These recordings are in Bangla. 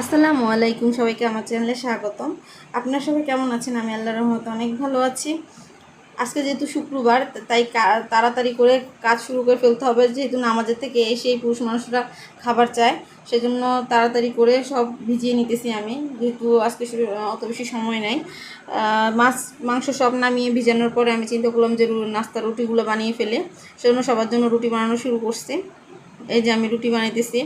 আসসালামু আলাইকুম সবাইকে আমার চ্যানেলে স্বাগতম। আপনার সবাই কেমন আছেন? আমি আল্লাহর রহমত অনেক ভালো আছি। আজকে যেহেতু শুক্রবার তাই তাড়াতাড়ি করে কাজ শুরু করে ফেলতে হবে। যেহেতু নামাজের থেকে এসেই পুরুষ মানুষরা খাবার চায়, সেজন্য তাড়াতাড়ি করে সব ভিজিয়ে নিতেছি আমি। যেহেতু আজকে অত বেশি সময় নেই। মাছ, মাংস সব নামিয়ে ভিজানোর পরে আমি চিন্তা করলাম যে নাস্তা রুটিগুলো বানিয়ে ফেলে। সেজন্য সবার জন্য রুটি বানানো শুরু করছি। এই যে আমি রুটি বানাইতেছি।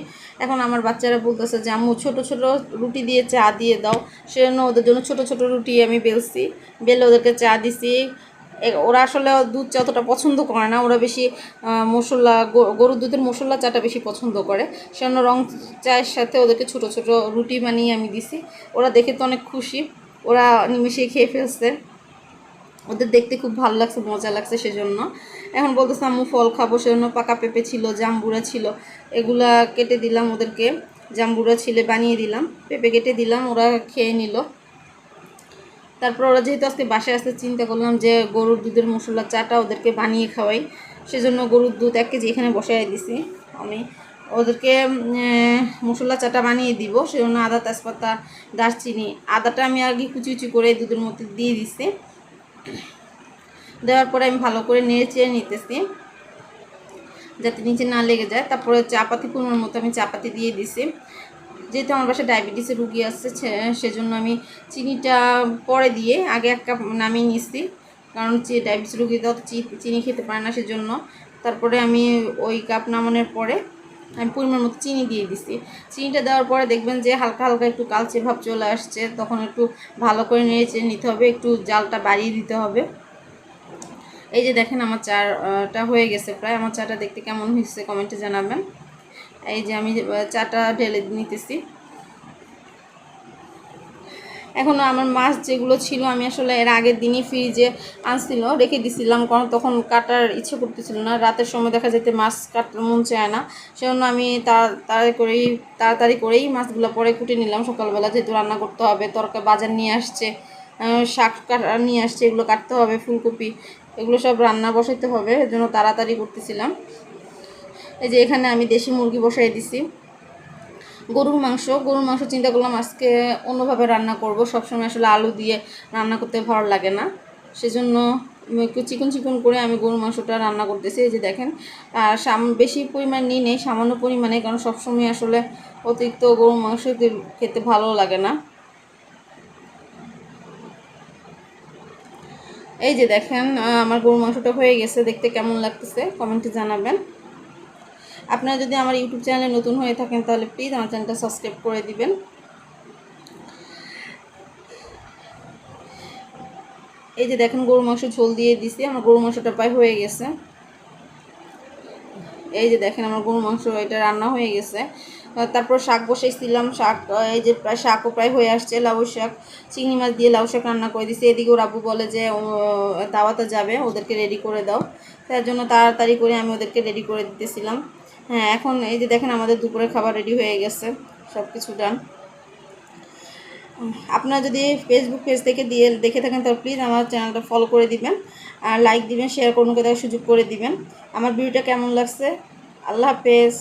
এখন আমার বাচ্চারা বলতেছে যে, আম্মু, ছোট ছোট রুটি দিয়ে চা দিয়ে দাও। সেজন্য ওদের জন্য ছোট ছোট রুটি আমি বেলছি। বেলে ওদেরকে চা দিছি। ওরা আসলে দুধ চা অতটা পছন্দ করে না। ওরা বেশি মশলা গরুর দুধের মশলা চাটা বেশি পছন্দ করে। সেজন্য রং চায়ের সাথে ওদেরকে ছোট ছোট রুটি বানিয়ে আমি দিছি। ওরা দেখে তো অনেক খুশি। ওরা নিমেষেই খেয়ে ফেলছে। ওদের দেখতে খুব ভালো লাগছে, মজা লাগছে সেজন্য। এখন বলতেছে, আম্মু, ফল খাব। সেজন্য পাকা পেঁপে ছিল, জাম্বুরা ছিল। এগুলা কেটে দিলাম ওদেরকে, জাম্বুরা ছিলে বানিয়ে দিলাম। পেঁপে কেটে দিলাম, ওরা খেয়ে নিল। তারপর ওরা যেহেতু আজকে বাসায় আসতে চিন্তা করলাম যে গরুর দুধের মশলা চাটা ওদেরকে বানিয়ে খাওয়াই, সেজন্য গরুর দুধ এক কেজি এখানে বসাই দিছি আমি। ওদেরকে মশলা চাটা বানিয়ে দিব, সেজন্য আদা, তেজপাতা, দারচিনি, আদাটা আমি আগে কুচি কুচি করে দুধের মধ্যে দিয়ে দিছি। দেওয়ার পরে আমি ভালো করে নেড়ে চেড়ে নিতেছি, যাতে নিচে না লেগে যায়। তারপরে চাপাতি পরিমাণ মতো আমি চাপাতি দিয়ে দিছি। যেহেতু আমার বাসায় ডায়াবেটিসের রুগী আসছে সেজন্য আমি চিনিটা পরে দিয়ে আগে এক কাপ নামিয়ে নিছি। কারণ ডায়াবেটিস রুগী তো চিনি খেতে পারে না, সেজন্য। তারপরে আমি ওই কাপ নামানোর পরে আমি পরিমাণ মতো চিনি দিয়ে দিছি। চিনিটা দেওয়ার পরে দেখবেন যে হালকা হালকা একটু কালচে ভাব চলে আসছে। তখন একটু ভালো করে চেড়ে নিতে হবে, একটু জালটা বাড়িয়ে দিতে হবে। এই যে দেখেন আমার চাটা হয়ে গেছে প্রায়। আমার চাটা দেখতে কেমন হয়েছে কমেন্টে জানাবেন। এই যে আমি চাটা ঢেলে নিতেছি। এখনও আমার মাছ যেগুলো ছিল, আমি আসলে এর আগের দিনই ফ্রিজে আনছিল, রেখে দিছিলাম। কারণ তখন কাটার ইচ্ছে করতেছিল না। রাতের সময় দেখা যেতে মাছ কাটার মন চায় না। সেজন্য আমি তাড়াতাড়ি করেই তাড়াতাড়ি করেই মাছগুলো পরে কুটে নিলাম। সকালবেলা যেহেতু রান্না করতে হবে, তরকারি বাজার নিয়ে আসছে শাক কাটা নিয়ে আসছে, এগুলো কাটতে হবে, ফুলকপি, এগুলো সব রান্না বসাইতে হবে। এর জন্য তাড়াতাড়ি করতেছিলাম। এই যে এখানে আমি দেশি মুরগি বসাই দিছি। গরুর মাংস গরুর মাংস চিন্তা করলাম আজকে অন্যভাবে রান্না করব। সবসময় আসলে আলু দিয়ে রান্না করতে ভালো লাগে না। সেজন্য একটু চিকন চিকন করে আমি গরুর মাংসটা রান্না করতেছি। এই যে দেখেন, আর সাম, বেশি পরিমাণ নিই নেই, সামান্য পরিমাণে, কারণ সবসময় আসলে অতিরিক্ত গরুর মাংস খেতে- ভালো লাগে না। এই যে দেখেন আমার গরুর মাংসটা হয়ে গেছে, দেখতে কেমন লাগতেছে? কমেন্টে জানাবেন। আপনারা যদি আমার ইউটিউব চ্যানেলে নতুন হয়ে থাকেন, তাহলে প্লিজ আমার চ্যানেলটা সাবস্ক্রাইব করে দিবেন। এই যে দেখেন গরু মাংস ঝোল দিয়ে দিছি। আমার গরু মাংসটা প্রায় হয়ে গেছে। এই যে দেখেন, আমার গরু মাংস এটা রান্না হয়ে গেছে। তারপর শাক বসাইছিলাম শাক এই যে প্রায় শাকও প্রায় হয়ে আসছে। লাউ শাক, চিংড়ি মাছ দিয়ে লাউ শাক রান্না করে দিছি। এদিকে ওর আব্বু বলে যে দাওয়াতে যাবে, ওদেরকে রেডি করে দাও। তার জন্য তাড়াতাড়ি করে আমি ওদেরকে রেডি করে দিতেছিলাম। হ্যাঁ এখন এই যে দেখেন আমাদের দুপুরের খাবার রেডি হয়ে গেছে সব কিছু ডান আপনারা যদি ফেসবুক পেজ থেকে দিয়ে, দেখে থাকেন, তাহলে প্লিজ আমার চ্যানেলটা ফলো করে দিবেন, আর লাইক দিবেন শেয়ার করুন কে সুযোগ করে দিবেন। আমার ভিডিওটা কেমন লাগছে? আল্লাহ হাফেজ।